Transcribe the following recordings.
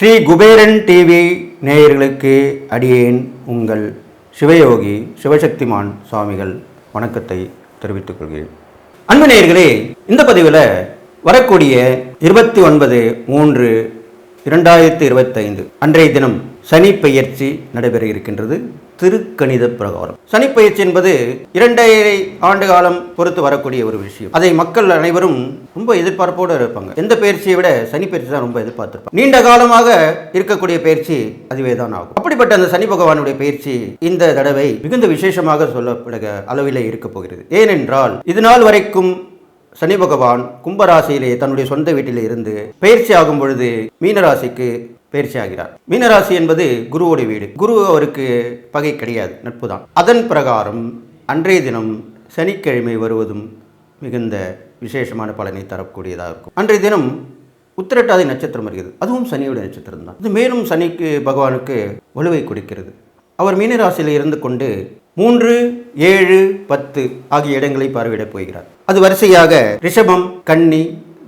Sri Kuberan TV நேயர்களுக்கு அடியேன் உங்கள் சிவயோகி சிவசக்திமான் சுவாமிகள் வணக்கத்தை தெரிவித்துக் கொள்கிறேன். அன்பு நேயர்களே இந்த பதிவில் வரக்கூடிய இருபத்தி ஒன்பது மூன்று இரண்டாயிரத்தி இருபத்தைந்து அன்றைய தினம் சனி பெயர்ச்சி நடைபெற இருக்கின்றது. திருக்கணித பிரகாரம். சனி என்பது இரண்டரை ஆண்டு காலம் பொறுத்து வரக்கூடிய ஒரு விஷயம். அதை மக்கள் அனைவரும் ரொம்ப எதிர்பார்ப்போடு இருப்பாங்க. எந்த பயிற்சியை விட சனி பயிற்சி தான் ரொம்ப எதிர்பார்த்திருப்பாங்க. நீண்ட காலமாக இருக்கக்கூடிய பயிற்சி அதுவே தான் ஆகும். அப்படிப்பட்ட அந்த சனி பகவானுடைய பயிற்சி இந்த தடவை மிகுந்த விசேஷமாக சொல்லப்படுக அளவிலே இருக்க போகிறது. ஏனென்றால் இது நாள் வரைக்கும் சனி பகவான் கும்பராசியிலே தன்னுடைய சொந்த வீட்டிலே இருந்து பயிற்சி ஆகும் பொழுது மீனராசிக்கு பயிற்சி ஆகிறார் மீனராசி என்பது குருவோட வீடு. குரு அவருக்கு பகை கிடையாது நட்பு தான் அதன் பிரகாரம் அன்றைய தினம் சனிக்கிழமை வருவதும் மிகுந்த விசேஷமான பலனை தரக்கூடியதாக இருக்கும். அன்றைய தினம் உத்திரட்டாதி நட்சத்திரம் வருகிறது. அதுவும் சனியுடைய நட்சத்திரம் தான். இது மேலும் சனிக்கு பகவானுக்கு வலுவை கொடுக்கிறது. அவர் மீனராசியில் இருந்து கொண்டு மூன்று ஏழு பத்து ஆகிய இடங்களை பார்வையிடப் போகிறார். அது வரிசையாக ரிஷபம் கன்னி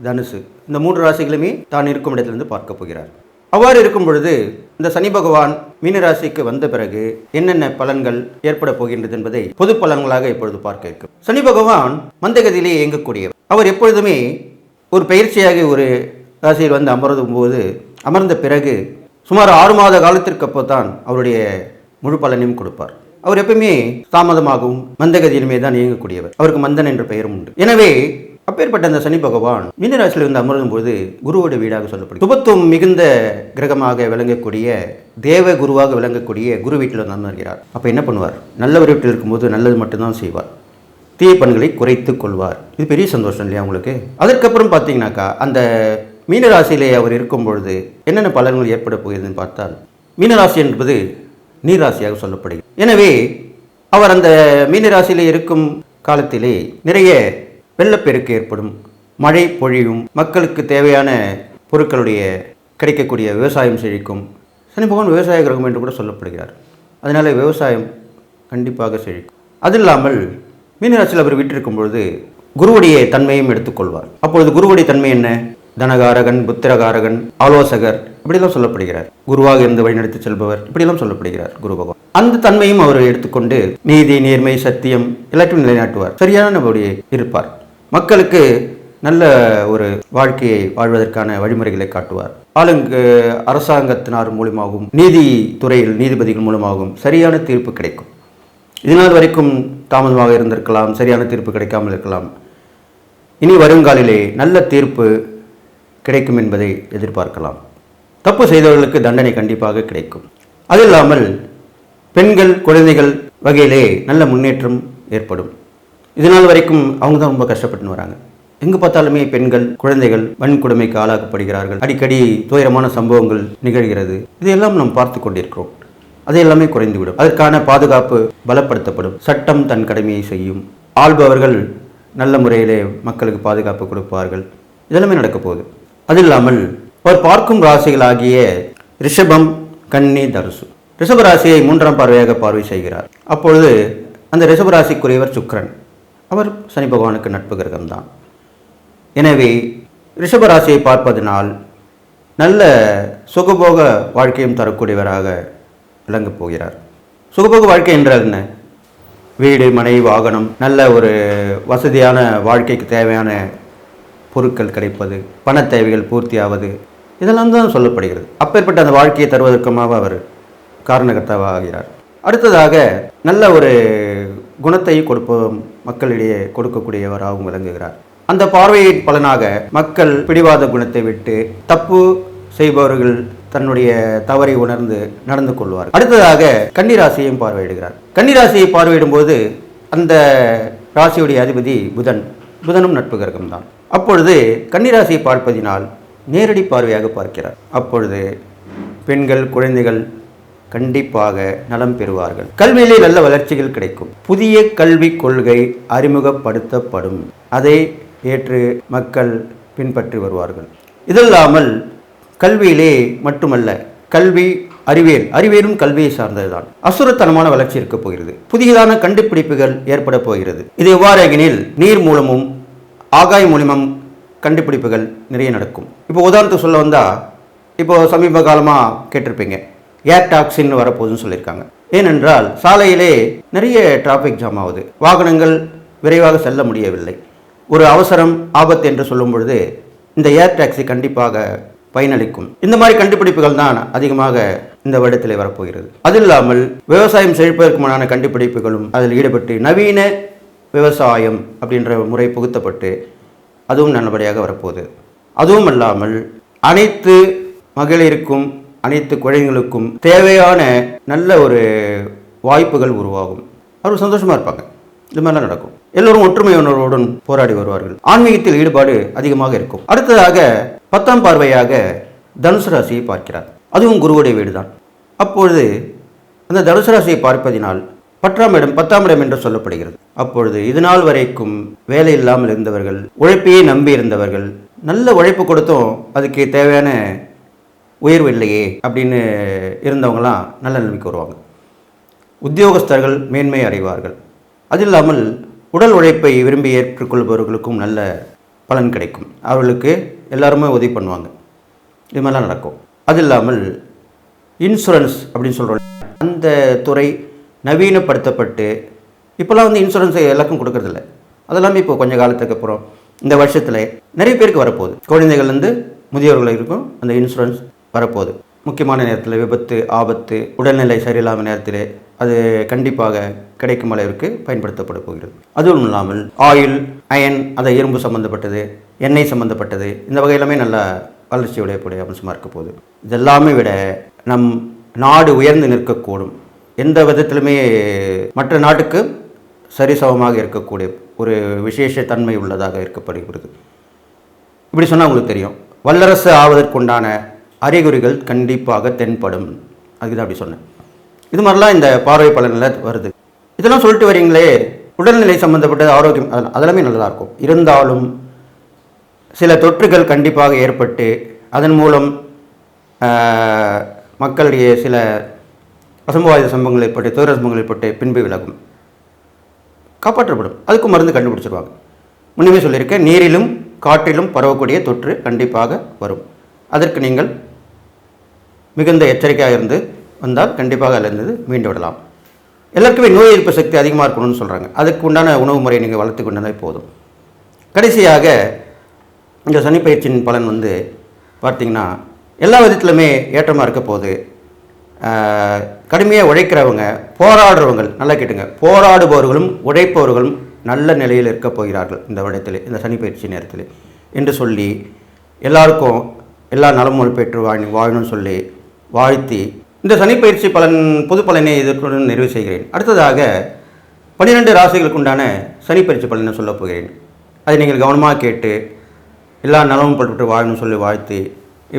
தனுசு. இந்த மூன்று ராசிகளுமே தான் இருக்கும் இடத்திலிருந்து பார்க்க போகிறார். அவ்வாறு இருக்கும் பொழுது இந்த சனி பகவான் மீனராசிக்கு வந்த பிறகு என்னென்ன பலன்கள் ஏற்பட போகின்றது என்பதை பொது பலன்களாக இப்பொழுது பார்க்க இருக்கும். சனி பகவான் மந்தகதியிலே இயங்கக்கூடியவர். அவர் எப்பொழுதுமே ஒரு பயிற்சியாக ஒரு ராசியில் வந்து அமர்ந்தும் போது அமர்ந்த பிறகு சுமார் ஆறு மாத காலத்திற்கு அப்போ தான் அவருடைய முழு பலனையும் கொடுப்பார். அவர் எப்பவுமே தாமதமாகவும் மந்தகதியிலுமே தான் இயங்கக்கூடியவர். அவருக்கு மந்தன் என்ற பெயரும் உண்டு. எனவே அப்பேற்பட்ட அந்த சனி பகவான் மீனராசியில் இருந்து அமரும் போது குருவோட வீடாக சொல்லப்படும் சுபத்துவம் மிகுந்த கிரகமாக விளங்கக்கூடிய தேவ குருவாக விளங்கக்கூடிய குரு வீட்டில் வந்து அமர்கிறார். அப்போ என்ன பண்ணுவார்? நல்லவர் வீட்டில் இருக்கும்போது நல்லது மட்டும்தான் செய்வார். தீய பண்களை குறைத்து கொள்வார். இது பெரிய சந்தோஷம் இல்லையா உங்களுக்கு? அதற்கப்புறம் பார்த்தீங்கன்னாக்கா அந்த மீனராசியிலே அவர் இருக்கும் பொழுது என்னென்ன பலன்கள் ஏற்பட போகிறதுன்னு பார்த்தால் மீனராசி என்பது நீராசியாக சொல்லப்படுகிறது. எனவே அவர் அந்த மீனராசியிலே இருக்கும் காலத்திலே நிறைய வெள்ளப்பெருக்கு ஏற்படும் மழை பொழியும் மக்களுக்கு தேவையான பொருட்களுடைய கிடைக்கக்கூடிய விவசாயம் செழிக்கும். சனி பகவான் விவசாய கிரகம் என்று கூட சொல்லப்படுகிறார். அதனால் விவசாயம் கண்டிப்பாக செழிக்கும். அது இல்லாமல் மீனராசியில் அவர் வீட்டிருக்கும் பொழுது குருவுடைய தன்மையும் எடுத்துக்கொள்வார் அப்பொழுது குருவுடைய தன்மை என்ன? தனகாரகன் புத்திரகாரகன் ஆலோசகர் இப்படிலாம் சொல்லப்படுகிறார். குருவாக இருந்து வழிநடத்தி செல்பவர் இப்படிலாம் சொல்லப்படுகிறார் குரு பகவான். அந்த தன்மையும் அவர் எடுத்துக்கொண்டு நீதி நேர்மை சத்தியம் எல்லாத்தையும் நிலைநாட்டுவார். சரியான நம்முடைய இருப்பார். மக்களுக்கு நல்ல ஒரு வாழ்க்கையை வாழ்வதற்கான வழிமுறைகளை காட்டுவார். ஆளுங்கு அரசாங்கத்தினார் மூலமாகவும் நீதித்துறையில் நீதிபதிகள் மூலமாகவும் சரியான தீர்ப்பு கிடைக்கும். இதனால் வரைக்கும் தாமதமாக இருந்திருக்கலாம் சரியான தீர்ப்பு கிடைக்காமல் இருக்கலாம். இனி வருங்காலிலே நல்ல தீர்ப்பு கிடைக்கும் என்பதை எதிர்பார்க்கலாம். தப்பு செய்தவர்களுக்கு தண்டனை கண்டிப்பாக கிடைக்கும். அது இல்லாமல் பெண்கள் குழந்தைகள் வகையிலே நல்ல முன்னேற்றம் ஏற்படும். இதனால் வரைக்கும் அவங்க தான் ரொம்ப கஷ்டப்பட்டு வராங்க. எங்கு பார்த்தாலுமே பெண்கள் குழந்தைகள் வன்கொடுமைக்கு ஆளாக்கப்படுகிறார்கள். அடிக்கடி துயரமான சம்பவங்கள் நிகழ்கிறது. இதையெல்லாம் நாம் பார்த்து கொண்டிருக்கிறோம். அது எல்லாமே குறைந்துவிடும். அதற்கான பாதுகாப்பு பலப்படுத்தப்படும். சட்டம் தன் கடமையை செய்யும். ஆள்பவர்கள் நல்ல முறையிலே மக்களுக்கு பாதுகாப்பு கொடுப்பார்கள். இதெல்லாமே நடக்க போகுது. அது இல்லாமல் அவர் பார்க்கும் ராசிகளாகிய ரிஷபம் கன்னி தனுசு. ரிஷபராசியை மூன்றாம் பார்வையாக பார்வை செய்கிறார். அப்பொழுது அந்த ரிஷபராசிக்குரியவர் ராசிக்குரியவர் அவர் சனி பகவானுக்கு நட்பு கிரகம்தான். எனவே ரிஷபராசியை பார்ப்பதனால் நல்ல சுகபோக வாழ்க்கையும் தரக்கூடியவராக விளங்கப் போகிறார். சுகபோக வாழ்க்கை என்றால் என்ன? வீடு மனை வாகனம் நல்ல ஒரு வசதியான வாழ்க்கைக்கு தேவையான பொருட்கள் கிடைப்பது பண தேவைகள் பூர்த்தியாவது இதெல்லாம் தான் சொல்லப்படுகிறது. அப்பேற்பட்ட அந்த வாழ்க்கையை தருவதற்குமாக அவர் காரணகர்த்தாவாகிறார். அடுத்ததாக நல்ல ஒரு குணத்தை கொடுப்பதும் மக்களிடையே கொடுக்கக்கூடியவராகவும் விளங்குகிறார். அந்த பார்வையின் பலனாக மக்கள் பிடிவாத குணத்தை விட்டு தப்பு செய்பவர்கள் தன்னுடைய தவறை உணர்ந்து நடந்து கொள்வார் அடுத்ததாக கன்னிராசியையும் பார்வையிடுகிறார். கன்னிராசியை பார்வையிடும் போது அந்த ராசியுடைய அதிபதி புதன். புதனும் நட்பு கிரகம்தான் அப்பொழுது கன்னிராசியை பார்ப்பதினால் நேரடி பார்வையாக பார்க்கிறார். அப்பொழுது பெண்கள் குழந்தைகள் கண்டிப்பாக நலம் பெறுவார்கள். கல்வியிலே நல்ல வளர்ச்சிகள் கிடைக்கும். புதிய கல்விக் கொள்கை அறிமுகப்படுத்தப்படும். அதை ஏற்று மக்கள் பின்பற்றி வருவார்கள். இதல்லாமல் கல்வியிலே மட்டுமல்ல கல்வி அறிவியல் அறிவியலும் கல்வியை சார்ந்ததுதான். அசுரத்தனமான வளர்ச்சி இருக்க போகிறது. புதியதான கண்டுபிடிப்புகள் ஏற்பட போகிறது. இது எவ்வாறு எனில் நீர் மூலமும் ஆகாய மூலியமும் கண்டுபிடிப்புகள் நிறைய நடக்கும். இப்போ உதாரணத்துக்கு சொல்ல வந்தால் இப்போ சமீப காலமாக கேட்டிருப்பீங்க. ஏர் டாக்ஸின் வரப்போகுதுன்னு சொல்லியிருக்காங்க. ஏனென்றால் சாலையிலே நிறைய டிராஃபிக் ஜாம் ஆகுது. வாகனங்கள் விரைவாக செல்ல முடியவில்லை. ஒரு அவசரம் ஆபத்து என்று சொல்லும் பொழுது இந்த ஏர் டாக்ஸி கண்டிப்பாக பயனளிக்கும். இந்த மாதிரி கண்டுபிடிப்புகள் தான் அதிகமாக இந்த வருடத்தில் வரப்போகிறது. அது இல்லாமல் விவசாயம் செழிப்பதற்குமான கண்டுபிடிப்புகளும் அதில் ஈடுபட்டு நவீன விவசாயம் அப்படின்ற முறை புகுத்தப்பட்டு அதுவும் நல்லபடியாக வரப்போகுது. அதுவும் அல்லாமல் அனைத்து மகளிருக்கும் அனைத்து குழந்தைகளுக்கும் தேவையான நல்ல ஒரு வாய்ப்புகள் உருவாகும். அவர் சந்தோஷமாக இருப்பாங்க. இது மாதிரிலாம் நடக்கும். எல்லோரும் ஒற்றுமை உணர்வுடன் போராடி வருவார்கள். ஆன்மீகத்தில் ஈடுபாடு அதிகமாக இருக்கும். அடுத்ததாக பத்தாம் பார்வையாக தனுசு ராசியை பார்க்கிறார். அதுவும் குருவுடைய வீடு தான் அப்பொழுது அந்த தனுசு ராசியை பார்ப்பதினால் பத்தாம் இடம் பத்தாம் இடம் என்று சொல்லப்படுகிறது. அப்பொழுது இதுநாள் வரைக்கும் வேலை இல்லாமல் இருந்தவர்கள் உழைப்பையே நம்பி இருந்தவர்கள் நல்ல உழைப்பு கொடுத்தும் அதுக்கு தேவையான உயர்வு இல்லையே அப்படின்னு இருந்தவங்களாம் நல்ல நிலைமைக்கு வருவாங்க உத்தியோகஸ்தர்கள் மேன்மை அடைவார்கள். அது இல்லாமல் உடல் உழைப்பை விரும்பி ஏற்றுக்கொள்பவர்களுக்கும் நல்ல பலன் கிடைக்கும். அவர்களுக்கு எல்லாருமே உதவி பண்ணுவாங்க. இது மாதிரிலாம் நடக்கும். அது இல்லாமல் இன்சூரன்ஸ் அப்படின்னு சொல்கிறோம் அந்த துறை நவீனப்படுத்தப்பட்டு இப்போல்லாம் வந்து இன்சூரன்ஸ் எல்லாருக்கும் கொடுக்கறதில்ல. அதெல்லாமே இப்போ கொஞ்சம் காலத்துக்கு அப்புறம் இந்த வருஷத்தில் நிறைய பேருக்கு வரப்போகுது. குழந்தைகள்லேருந்து முதியவர்கள் இருக்கும் அந்த இன்சூரன்ஸ் வரப்போகுது. முக்கியமான நேரத்தில் விபத்து ஆபத்து உடல்நிலை சரியில்லாத நேரத்தில் அது கண்டிப்பாக கிடைக்கும் அளவிற்கு பயன்படுத்தப்பட போகிறது. அதுவும் இல்லாமல் ஆயில் அயன் அதை இரும்பு சம்மந்தப்பட்டது எண்ணெய் சம்மந்தப்பட்டது இந்த வகையிலுமே நல்ல வளர்ச்சி உடையக்கூடிய அம்சமாக இருக்க போகுது. இதெல்லாமே விட நம் நாடு உயர்ந்து நிற்கக்கூடும். எந்த விதத்திலுமே மற்ற நாட்டுக்கு சரிசமமாக இருக்கக்கூடிய ஒரு விசேஷ தன்மை உள்ளதாக இருக்கப்படுகிறது. இப்படி சொன்னால் உங்களுக்கு தெரியும். வல்லரசு ஆவதற்குண்டான அறிகுறிகள் கண்டிப்பாக தென்படும். அதுக்கு தான் அப்படி சொன்னேன். இது மாதிரிலாம் இந்த பார்வை பலனில் வருது. இதெல்லாம் சொல்லிட்டு வரீங்களே உடல்நிலை சம்மந்தப்பட்டது ஆரோக்கியம் அதெல்லாம் அதெல்லாமே நல்லா இருக்கும். இருந்தாலும் சில தொற்றுகள் கண்டிப்பாக ஏற்பட்டு அதன் மூலம் மக்களுடைய சில அசம்பாவித சம்பவங்கள் ஏற்பட்டு துயர சம்பவங்கள் ஏற்பட்டு பின்பு விலகும். காப்பாற்றப்படும். அதுக்கு மருந்து கண்டுபிடிச்சிருவாங்க. முன்னமே சொல்லியிருக்கேன் நீரிலும் காற்றிலும் பரவக்கூடிய தொற்று கண்டிப்பாக வரும். அதற்கு நீங்கள் மிகுந்த எச்சரிக்கையாக இருந்து வந்தால் கண்டிப்பாக அதிலிருந்து மீண்டு விடலாம். எல்லாருக்குமே நோய் எதிர்ப்பு சக்தி அதிகமாக இருக்கணும்னு சொல்கிறாங்க அதுக்கு உண்டான உணவு முறையை நீங்கள் வளர்த்து கொண்டாலே போதும். கடைசியாக இந்த சனிப்பயிற்சியின் பலன் வந்து பார்த்திங்கன்னா எல்லா விதத்துலையுமே ஏற்றமாக இருக்க போகுது கடுமையாக உழைக்கிறவங்க போராடுறவங்க நல்லா கேட்டுங்க. போராடுபவர்களும் உழைப்பவர்களும் நல்ல நிலையில் இருக்க போகிறார்கள் இந்த விடத்தில் இந்த சனிப்பயிற்சி நேரத்தில். என்று சொல்லி எல்லாருக்கும் எல்லா நலமும் பெற்று வாழ் வாழணும்னு சொல்லி வாழ்த்தி இந்த சனிப்பயிற்சி பலன் பொது பலனை இதற்குடன் நிறைவு செய்கிறேன். அடுத்ததாக பன்னிரெண்டு ராசிகளுக்கு உண்டான சனிப்பயிற்சி பலனை சொல்லப் போகிறேன். அதை நீங்கள் கவனமாக கேட்டு எல்லா நலமும் பட்டு வாழணும்னு சொல்லி வாழ்த்தி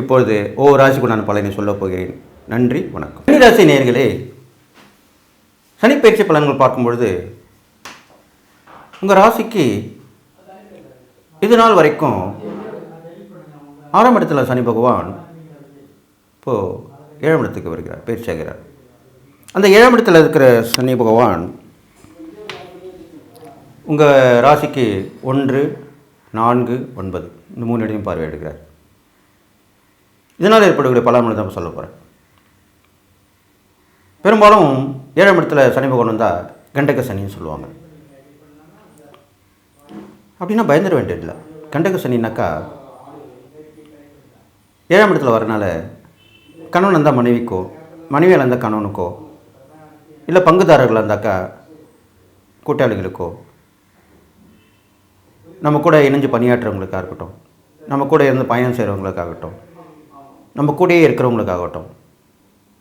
இப்பொழுது ஒவ்வொரு ராசிக்குண்டான பலனை சொல்லப் போகிறேன். நன்றி வணக்கம். சனிராசி நேர்களே சனிப்பயிற்சி பலன்கள் பார்க்கும்பொழுது உங்கள் ராசிக்கு இது நாள் வரைக்கும் ஆறாம் இடத்துல சனி பகவான் இப்போது ஏழாம் இடத்துக்கு வருகிறார் பயிற்சியாகிறார் அந்த ஏழாம் இருக்கிற சனி பகவான் உங்கள் ராசிக்கு ஒன்று நான்கு ஒன்பது. இந்த மூணு இடையும் பார்வையிடுகிறார் இதனால் ஏற்படக்கூடிய பலன்களை தான் சொல்ல போகிறேன் பெரும்பாலும் ஏழாம் இடத்துல சனி பகவான் வந்தால் கண்டக சனின்னு சொல்லுவாங்க. அப்படின்னா பயந்துட வேண்டியதில்லை. கண்டக சனின்னாக்கா ஏழாம் இடத்துல வரனால கணவன் இருந்தால் மனைவிக்கோ மனைவியால் இருந்தால் கணவனுக்கோ இல்லை பங்குதாரர்களாக இருந்தாக்கா கூட்டாளிகளுக்கோ நம்ம கூட இணைஞ்சு பணியாற்றுறவங்களுக்காக இருக்கட்டும் நம்ம கூட இருந்து பயணம் செய்கிறவங்களுக்காகட்டும் நம்ம கூடயே இருக்கிறவங்களுக்காகட்டும்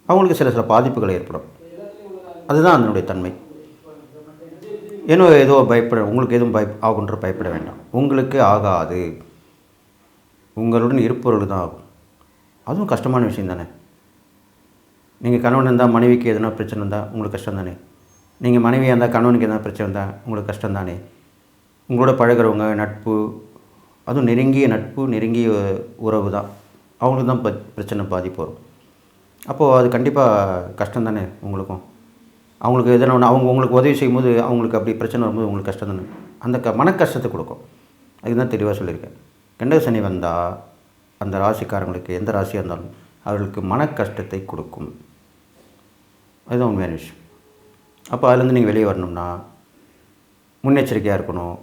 அவங்களுக்கு சில சில பாதிப்புகள் ஏற்படும். அதுதான் அதனுடைய தன்மை. ஏனோ ஏதோ பயப்பட உங்களுக்கு எதுவும் பய ஆகுன்ற பயப்பட வேண்டாம். உங்களுக்கு ஆகாது. உங்களுடன் இருப்பவர்கள் தான் ஆகும். அதுவும் கஷ்டமான விஷயம் தானே. நீங்கள் கணவன் இருந்தால் மனைவிக்கு எதனா பிரச்சனை இருந்தால் உங்களுக்கு கஷ்டம் தானே? நீங்கள் மனைவியாக இருந்தால் கணவனுக்கு எதனா பிரச்சனை இருந்தால் உங்களுக்கு கஷ்டம் தானே? உங்களோட பழகுறவங்க நட்பு அதுவும் நெருங்கிய நட்பு நெருங்கிய உறவு தான். அவங்களுக்கு தான் பிரச்சனை பாதிப்பு வரும். அப்போது அது கண்டிப்பாக கஷ்டம் தானே உங்களுக்கும்? அவங்களுக்கு எதனா ஒன்று அவங்க உங்களுக்கு உதவி செய்யும்போது அவங்களுக்கு அப்படி பிரச்சனை வரும்போது உங்களுக்கு கஷ்டம் தானே? அந்த க மன கஷ்டத்தை கொடுக்கும். அதுக்கு தான் தெளிவாக சொல்லியிருக்கேன். கண்டக சனி வந்தால் அந்த ராசிக்காரங்களுக்கு எந்த ராசியாக இருந்தாலும் அவர்களுக்கு மன கஷ்டத்தை கொடுக்கும். அதுதான் உண்மையான விஷயம். அப்போ அதுலேருந்து நீங்கள் வெளியே வரணும்னா முன்னெச்சரிக்கையாக இருக்கணும்.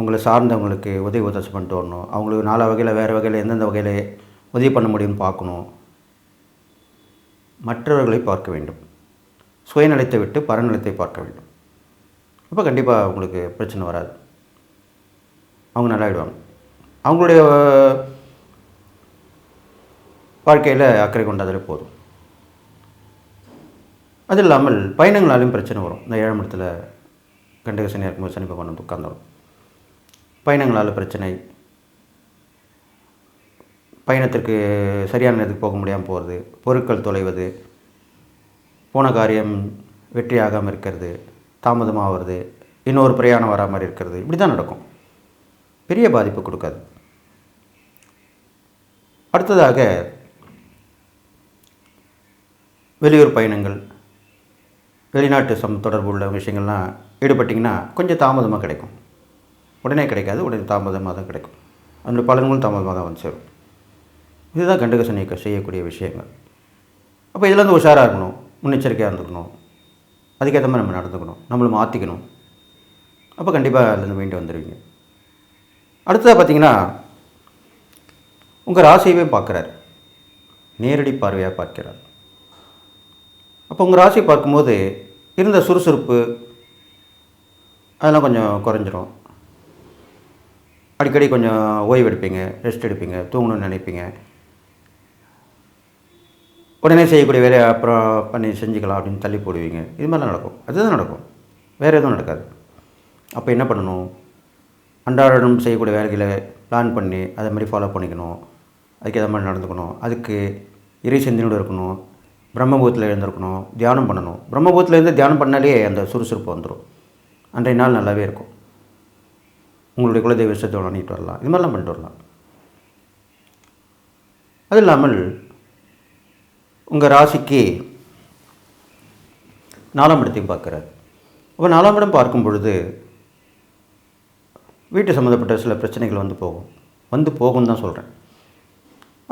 உங்களை சார்ந்தவங்களுக்கு உதவி உதவி பண்ணிட்டு வரணும். அவங்களுக்கு நாலா வகையில் வேறு வகையில் எந்தெந்த வகையில் உதவி பண்ண முடியும்னு பார்க்கணும். மற்றவர்களை பார்க்க வேண்டும். சுயநலத்தை விட்டு பரநலத்தை பார்க்க வேண்டும். அப்போ கண்டிப்பாக உங்களுக்கு பிரச்சனை வராது. அவங்க நல்லாயிடுவாங்க. அவங்களுடைய வாழ்க்கையில் அக்கறை கொண்டாதாலே போதும். அது இல்லாமல் பயணங்களாலையும் பிரச்சனை வரும். இந்த ஏழாம் இடத்துல கண்டக சனியாக இருக்கும்போது சனி பகவான் வந்து உட்காந்துரும் பயணங்களால் பிரச்சனை. பயணத்திற்கு சரியான நேரத்துக்கு போக முடியாமல் போகிறது பொருட்கள் தொலைவது. போன காரியம் வெற்றியாகாமல் இருக்கிறது. தாமதமாகிறது இன்னொரு பிரயாணம் வரா மாதிரி இருக்கிறது. இப்படி தான் நடக்கும். பெரிய பாதிப்பு கொடுக்காது. அடுத்ததாக வெளியூர் பயணங்கள். வெளிநாட்டு சம் தொடர்பு உள்ள விஷயங்கள்லாம் ஈடுபட்டிங்கன்னா கொஞ்சம் தாமதமாக கிடைக்கும். உடனே கிடைக்காது உடனே தாமதமாக தான் கிடைக்கும். அந்த பலன்களும் தாமதமாக தான் வந்து சேரும். இதுதான் கண்டக செய்யக்கூடிய விஷயங்கள். அப்போ இதில் வந்து உஷாராக இருக்கணும் முன்னெச்சரிக்கையாக இருந்துக்கணும். அதுக்கேற்ற மாதிரி நம்ம நடந்துக்கணும் நம்மளை மாற்றிக்கணும் அப்போ கண்டிப்பாக அதுலேருந்து மீண்டு வந்துடுவீங்க அடுத்ததாக பார்த்தீங்கன்னா உங்கள் ராசியவே பார்க்குறாரு. நேரடி பார்வையாக பார்க்கிறார். அப்போ உங்கள் ராசி பார்க்கும்போது இருந்த சுறுசுறுப்பு அதெல்லாம் கொஞ்சம் குறைஞ்சிரும். அடிக்கடி கொஞ்சம் ஓய்வு எடுப்பீங்க ரெஸ்ட் எடுப்பீங்க தூங்கணும்னு நினைப்பீங்க. உடனே செய்யக்கூடிய வேலையை அப்புறம் பண்ணி செஞ்சுக்கலாம் அப்படின்னு தள்ளி போடுவீங்க. இது மாதிரிலாம் நடக்கும். அதுதான் நடக்கும். வேறு எதுவும் நடக்காது. அப்போ என்ன பண்ணணும்? அன்றாடம் செய்யக்கூடிய வேலைகளை பிளான் பண்ணி அதை மாதிரி ஃபாலோ பண்ணிக்கணும். அதுக்கு ஏற்ற மாதிரி நடந்துக்கணும். அதுக்கு இறை சிந்தனையோடு இருக்கணும். பிரம்மபூத்தில் எழுந்திருக்கணும் தியானம் பண்ணணும். பிரம்மபூத்தில் இருந்து தியானம் பண்ணாலே அந்த சுறுசுறுப்பு வந்துடும் அன்றைய நாள் நல்லாவே இருக்கும். உங்களுடைய குலதெய்வ விஷயத்தை பண்ணிட்டு வரலாம். இது மாதிரிலாம் பண்ணிட்டு வரலாம். அது இல்லாமல் உங்கள் ராசிக்கு நாலாம் இடத்தையும் பார்க்குறாரு. அப்போ நாலாம் இடம் பார்க்கும் பொழுது வீட்டு சம்மந்தப்பட்ட சில பிரச்சனைகள் வந்து போகும். வந்து போகும் தான் சொல்கிறேன்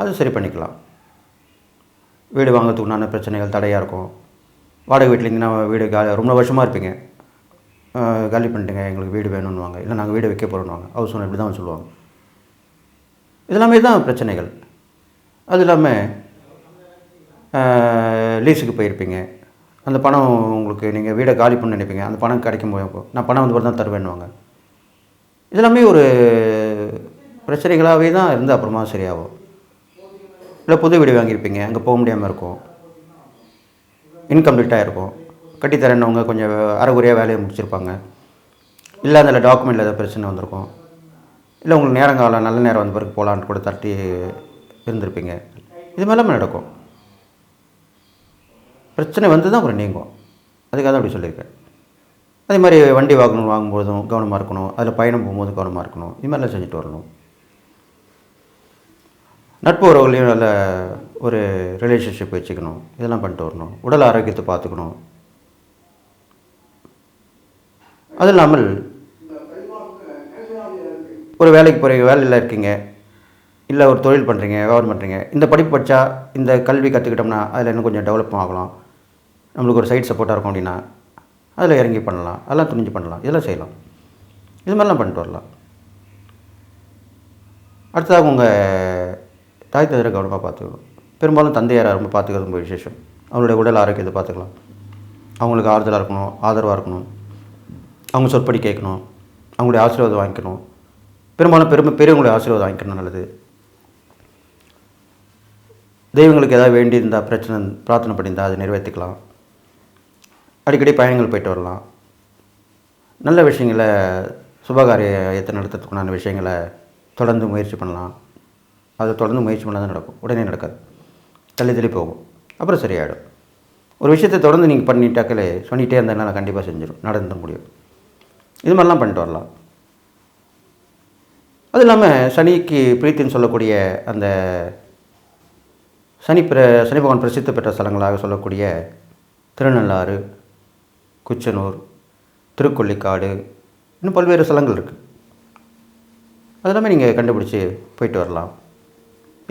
அது சரி பண்ணிக்கலாம். வீடு வாங்கிறதுக்கு உண்டான பிரச்சனைகள் தடையாக இருக்கும். வாடகை வீட்டில் இருந்தீங்கன்னா வீடு காலி ரொம்ப வருஷமாக இருப்பீங்க. காலி பண்ணிட்டுங்க எங்களுக்கு வீடு வேணும்னுவாங்க. இல்லை நாங்கள் வீடு வைக்க போகிறோன்னுவாங்க ஹவுஸ் ஓனர் இப்படி தான் சொல்லுவாங்க. இதெல்லாமே தான் பிரச்சனைகள். அது இல்லாமல் லீஸுக்கு போயிருப்பீங்க. அந்த பணம் உங்களுக்கு நீங்கள் வீடை காலி பண்ண நினைப்பீங்க. அந்த பணம் கிடைக்கும் போது நான் பணம் வந்து தான் தருவேன்னுவாங்க. இதெல்லாமே ஒரு பிரச்சனைகளாகவே தான் இருந்து அப்புறமா சரியாகும். இல்லை புது வீடு வாங்கியிருப்பீங்க அங்கே போக முடியாமல் இருக்கும். இன்கம்ப்ளீட்டாக இருக்கும் கட்டித்தரேன்னவங்க கொஞ்சம் அறகுறையாக வேலையை முடிச்சிருப்பாங்க. இல்லை அதில் டாக்குமெண்ட்டில் ஏதாவது பிரச்சனை வந்திருக்கும். இல்லை உங்களுக்கு நேரம் காலம் நல்ல நேரம் வந்த பிறகு போகலான்னு கூட தட்டி இருந்திருப்பீங்க. இது மாதிரிலாம் நடக்கும். பிரச்சனை வந்து தான் அப்புறம் நீங்கும். அதுக்காக தான் அப்படி சொல்லியிருக்கேன். அதே மாதிரி வண்டி வாங்கணும் வாங்கும்போதும் கவனமாக இருக்கணும். அதில் பயணம் போகும்போது கவனமாக இருக்கணும். இது மாதிரிலாம் செஞ்சுட்டு வரணும். நட்பு உறவுகளையும் நல்ல ஒரு ரிலேஷன்ஷிப் வச்சுக்கணும். இதெல்லாம் பண்ணிட்டு வரணும். உடல் ஆரோக்கியத்தை பார்த்துக்கணும். அது இல்லாமல் ஒரு வேலைக்கு போகிறீங்க வேலையில் இருக்கீங்க இல்லை ஒரு தொழில் பண்ணுறீங்க வியாபாரம் பண்ணுறீங்க இந்த படிப்பு படித்தா இந்த கல்வி கற்றுக்கிட்டோம்னா அதில் இன்னும் கொஞ்சம் டெவலப் ஆகலாம். நம்மளுக்கு ஒரு சைட் சப்போர்ட்டாக இருக்கும் அப்படின்னா அதில் இறங்கி பண்ணலாம். அதெல்லாம் துணிஞ்சு பண்ணலாம். இதெல்லாம் செய்யலாம். இது மாதிரிலாம் பண்ணிட்டு வரலாம். அடுத்ததாக உங்கள் தாய் தந்தையை கவனமாக பார்த்துக்கணும். பெரும்பாலும் தந்தையாரை ரொம்ப பார்த்துக்கிறது ரொம்ப விசேஷம். அவங்களுடைய உடல் ஆரோக்கியத்தை பார்த்துக்கலாம். அவங்களுக்கு ஆறுதலாக இருக்கணும் ஆதரவாக இருக்கணும். அவங்க சொற்படி கேட்கணும். அவங்களுடைய ஆசீர்வாதம் வாங்கிக்கணும். பெரும்பாலும் பெருமை பெரியவங்களுடைய ஆசீர்வாதம் வாங்கிக்கணும் நல்லது. தெய்வங்களுக்கு ஏதாவது வேண்டியிருந்தால் பிரச்சனை பிரார்த்தனை பண்ணியிருந்தால் அதை நிறைவேற்றிக்கலாம். அடிக்கடி பயணங்கள் போயிட்டு வரலாம். நல்ல விஷயங்களை சுபகாரியத்தை நடத்துறதுக்குண்டான விஷயங்களை தொடர்ந்து முயற்சி பண்ணலாம். அதை தொடர்ந்து முயற்சி பண்ணால் தான் நடக்கும். உடனே நடக்காது. தள்ளி தள்ளி போகும். அப்புறம் சரியாயிடும். ஒரு விஷயத்தை தொடர்ந்து நீங்கள் பண்ணிட்டாக்கலே சொல்லிகிட்டே இருந்தேன்னா கண்டிப்பாக செஞ்சிடும் நடந்து முடியும். இது மாதிரிலாம் பண்ணிட்டு வரலாம். அது இல்லாமல் சனிக்கு பிரீத்தின்னு சொல்லக்கூடிய அந்த சனி பிர சனி பகவான் பிரசித்தி பெற்ற ஸ்தலங்களாக சொல்லக்கூடிய திருநள்ளாறு குச்சனூர் திருக்கொள்ளிக்காடு இன்னும் பல்வேறு ஸ்தலங்கள் இருக்குது அதெல்லாமே நீங்கள் கண்டுபிடிச்சி போயிட்டு வரலாம்.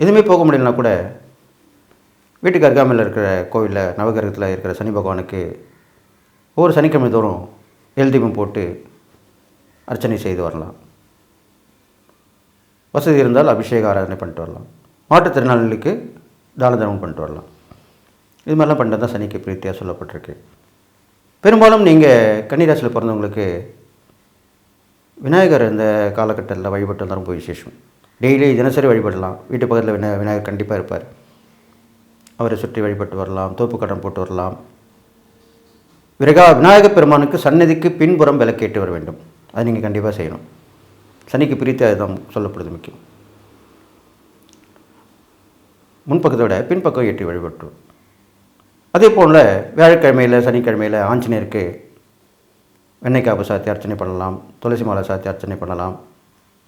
எதுவுமே போக முடியலனா கூட வீட்டுக்கு அருகாமையில் இருக்கிற கோவிலில் நவகிரகத்தில் இருக்கிற சனி பகவானுக்கு ஒவ்வொரு சனிக்கிழமை தோறும் எழுதிமம் போட்டு அர்ச்சனை செய்து வரலாம். வசதி இருந்தால் அபிஷேக ஆராதனை பண்ணிட்டு வரலாம். மாற்றுத்திறனாளிகளுக்கு தான தர்மம் பண்ணிட்டு வரலாம். இது மாதிரிலாம் பண்ணுறது தான் சனிக்கு பிரீத்தியாக சொல்லப்பட்டிருக்கு. பெரும்பாலும் நீங்கள் கன்னிராசியில் பிறந்தவங்களுக்கு விநாயகர் இந்த காலகட்டத்தில் வழிபட்டு வந்தால் ரொம்ப விசேஷம். டெய்லி தினசரி வழிபடலாம். வீட்டு பக்கத்தில் விநாய விநாயகர் கண்டிப்பாக இருப்பார். அவரை சுற்றி வழிபட்டு வரலாம். தோப்பு கடன் போட்டு வரலாம். விரகா விநாயகப் பெருமானுக்கு சன்னதிக்கு பின்புறம் விளக்கேட்டு வர வேண்டும். அது நீங்கள் கண்டிப்பாக செய்யணும். சனிக்கு பிரித்து அதுதான் சொல்லப்படுது முக்கியம். முன்பக்கத்தை விட பின்பக்கம் ஏற்றி வழிபட்டு. அதே போல் வியாழக்கிழமையில் சனிக்கிழமையில் ஆஞ்சநேயருக்கு வெண்ணெய் காப்பு சாத்தி அர்ச்சனை பண்ணலாம். துளசி மாலை சாத்தி அர்ச்சனை பண்ணலாம்.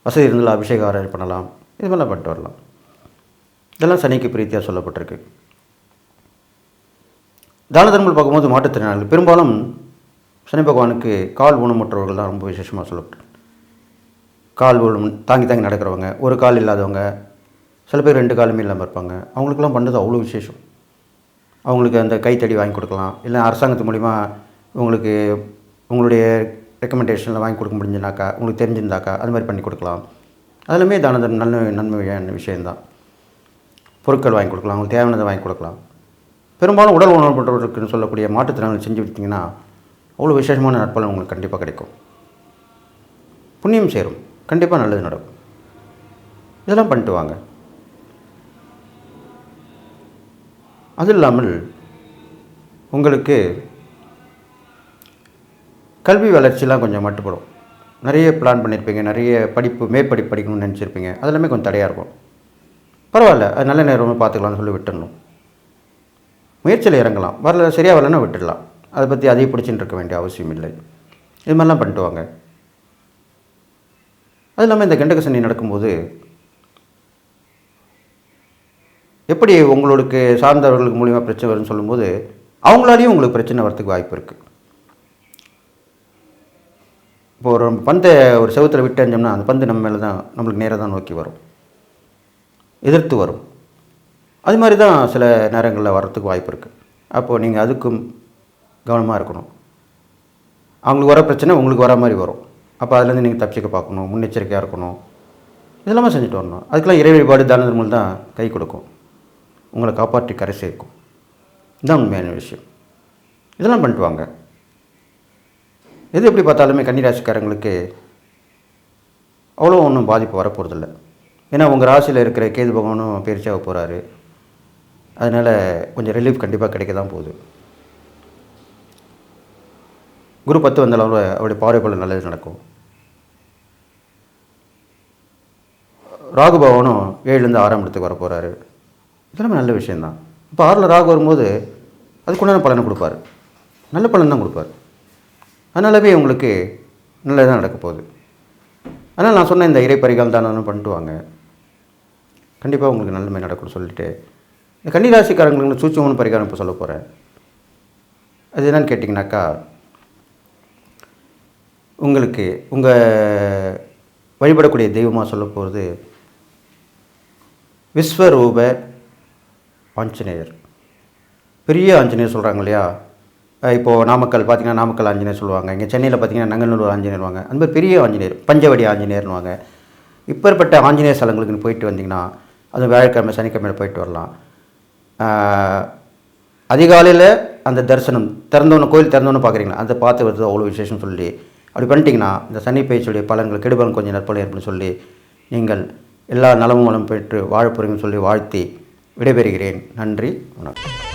வசதி இருந்தால் அபிஷேக ஆராய் பண்ணலாம். இது மாதிரிலாம் பண்ணிட்டு வரலாம். இதெல்லாம் சனிக்கு பிரீத்தியாக சொல்லப்பட்டிருக்கு. தான தர்மங்கள் பார்க்கும்போது மாற்றுத்திறனாளிகள் பெரும்பாலும் சனி பகவானுக்கு கால் ஊனமுற்றவர்கள் தான் ரொம்ப விசேஷமாக சொல்லப்பட்டிருக்கு. கால் ஊனம் தாங்கி தாங்கி நடக்கிறவங்க ஒரு கால் இல்லாதவங்க சில பேர் ரெண்டு காலுமே இல்லாமல் இருப்பாங்க. அவங்களுக்கெல்லாம் பண்ணுறது அவ்வளோ விசேஷம். அவங்களுக்கு அந்த கைத்தடி வாங்கி கொடுக்கலாம். இல்லை அரசாங்கத்து மூலிமா உங்களுக்கு உங்களுடைய ரெக்கமெண்டேஷனில் வாங்கி கொடுக்க முடிஞ்சுனாக்கா உங்களுக்கு தெரிஞ்சிருந்தாக்கா அது மாதிரி பண்ணி கொடுக்கலாம். அதெல்லாமே தான நல்ல நன்மையான விஷயந்தான் பொருட்கள் வாங்கி கொடுக்கலாம் அவங்களுக்கு தேவையானதை வாங்கி கொடுக்கலாம். பெரும்பாலும் உடல் உணர்வுன்னு சொல்லக்கூடிய மாற்றுத்திறனாளி செஞ்சு விட்டிங்கன்னா அவ்வளோ விசேஷமான நற்பலன் உங்களுக்கு கண்டிப்பாக கிடைக்கும். புண்ணியம் சேரும். கண்டிப்பாக நல்லது நடக்கும். இதெல்லாம் பண்ணிட்டு வாங்க. அது இல்லாமல் உங்களுக்கு கல்வி வளர்ச்சிலாம் கொஞ்சம் மட்டுப்படும். நிறைய பிளான் பண்ணியிருப்பீங்க நிறைய படிப்பு மேற்படிப்பு படிக்கணும்னு நினச்சிருப்பீங்க. அதெல்லாமே கொஞ்சம் தடையாக இருக்கும். பரவாயில்ல அது நல்ல நேரமாக பார்த்துக்கலாம்னு சொல்லி விட்டுடணும் முயற்சியில் இறங்கலாம். வரல சரியாக வரலன்னா விட்டுடலாம். அதை பற்றி அதிக பிடிச்சின்னு இருக்க வேண்டிய அவசியம் இல்லை. இது மாதிரிலாம் பண்ணிட்டு வாங்க. அது இல்லாமல் இந்த கண்டக சனி நடக்கும்போது எப்படி உங்களுக்கு சார்ந்தவர்களுக்கு மூலிமா பிரச்சனை வரும்னு சொல்லும்போது அவங்களாலேயும் உங்களுக்கு பிரச்சனை வரத்துக்கு வாய்ப்பு இருக்குது இப்போ ஒரு பந்தை ஒரு செவத்தில் விட்டு அந்த பந்து நம்ம மேலே தான் நம்மளுக்கு நேராக தான் நோக்கி வரும். எதிர்த்து வரும். அது மாதிரி தான் சில நேரங்களில் வர்றதுக்கு வாய்ப்பு இருக்குது அப்போது நீங்கள் அதுக்கும் கவனமாக இருக்கணும். அவங்களுக்கு வர பிரச்சனை உங்களுக்கு வர மாதிரி வரும். அப்போ அதுலேருந்து நீங்கள் தப்பிச்சிக்க பார்க்கணும் முன்னெச்சரிக்கையாக இருக்கணும். இதெல்லாமே செஞ்சுட்டு வரணும். அதுக்கெல்லாம் இறை வழிபாடு தான தர்மங்கள் தான் கை கொடுக்கும். உங்களை காப்பாற்றி கரை சேர்க்கும். இதுதான் உண்மையான விஷயம். இதெல்லாம் பண்ணிட்டு வாங்க. எது எப்படி பார்த்தாலுமே கன்னிராசிக்காரங்களுக்கு அவ்வளோ ஒன்றும் பாதிப்பு வரப்போகிறதில்ல ஏன்னா உங்கள் ராசியில் இருக்கிற கேது பகவானும் பயிற்சியாக போகிறாரு அதனால் கொஞ்சம் ரிலீஃப் கண்டிப்பாக கிடைக்க தான் போகுது. குரு பத்து வந்தாலும் அவருடைய பார்வை நல்லது நடக்கும். ராகு பகவானும் ஏழுலேருந்து ஆறாம் இடத்துக்கு வர போகிறாரு இதெல்லாமே நல்ல விஷயந்தான் இப்போ ஆறில் ராகு வரும்போது அதுக்குண்டான பலனை கொடுப்பாரு. நல்ல பலன் தான் கொடுப்பாரு. அதனாலவே உங்களுக்கு நல்லதாக நடக்க போகுது. அதனால் நான் சொன்ன இந்த இறைப்பறிகள் பரிகால் தானம் பண்ணிட்டு வாங்க கண்டிப்பாக உங்களுக்கு நன்மை நடக்கும்னு சொல்லிட்டு இந்த கன்னிராசிக்காரங்களுக்கு சூட்சமான பரிகாரம் இப்போ சொல்ல போகிறேன் அது என்னன்னு கேட்டிங்கனாக்கா உங்களுக்கு உங்கள் வழிபடக்கூடிய தெய்வமாக சொல்ல போகிறது விஸ்வரூப ஆஞ்சநேயர். பெரிய ஆஞ்சநேயர் சொல்கிறாங்க இல்லையா? இப்போது நாமக்கல் பார்த்தீங்கன்னா நாமக்கல் ஆஞ்சநேயர் சொல்லுவாங்க. இங்கே சென்னையில் பார்த்தீங்கன்னா நங்கநல்லூர் ஆஞ்சநேயர் வாங்க. அந்த மாதிரி பெரிய ஆஞ்சநேயர் பஞ்சவடி ஆஞ்சநேயர்னுவாங்க இப்பேற்பட்ட ஆஞ்சநேயர் ஸ்தலங்களுக்கு போயிட்டு வந்தீங்கன்னா அது வியாழக்கிழமை சனிக்கிழமையில் போயிட்டு வரலாம். அதிகாலையில் அந்த தரிசனம் திறந்தவொன்னு கோயில் திறந்தவொன்னு பார்க்குறீங்களா அதை பார்த்து வருது அவ்வளோ விசேஷம் சொல்லி அப்படி பண்ணிட்டீங்கன்னா இந்த சனி பயிற்சியுடைய பலன்கள் கெடுபலன் கொஞ்சம் நற்பலன் ஏற்படும் சொல்லி நீங்கள் எல்லா நலமும் வளம் பெற்று வாழப்போறீங்கன்னு சொல்லி வாழ்த்தி விடைபெறுகிறேன். நன்றி வணக்கம்.